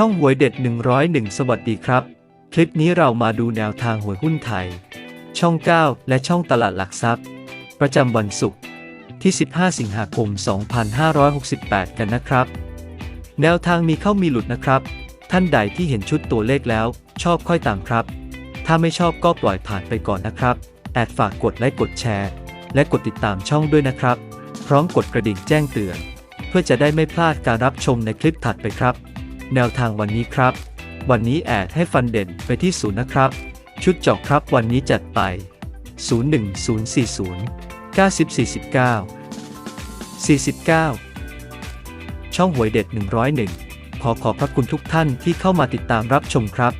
ช่องหวยเด็ด 101 สวัสดีครับ คลิปนี้เรามาดูแนวทางหวยหุ้นไทย ช่อง 9 และช่องตลาดหลักทรัพย์ ประจำวันศุกร์ที่ 15 สิงหาคม 2568 กันนะครับ แนวทางมีเข้ามีหลุดนะครับ ท่านใดที่เห็นชุดตัวเลขแล้ว ชอบค่อยตามครับ ถ้าไม่ชอบก็ปล่อยผ่านไปก่อนนะครับ แอดฝากกดไลค์กดแชร์ และกดติดตามช่องด้วยนะครับ พร้อมกดกระดิ่งแจ้งเตือน เพื่อจะได้ไม่พลาดการรับชมในคลิปถัดไปครับ แนวทางวันนี้ครับ วันนี้แอดให้ฟันเด่นไปที่ศูนย์นะครับ ชุดเจอกครับวันนี้จัดไป 01040 9049 49 ช่องหวยเด็ด 101 ขอขอบพระคุณทุกท่านที่เข้ามาติดตามรับชมครับ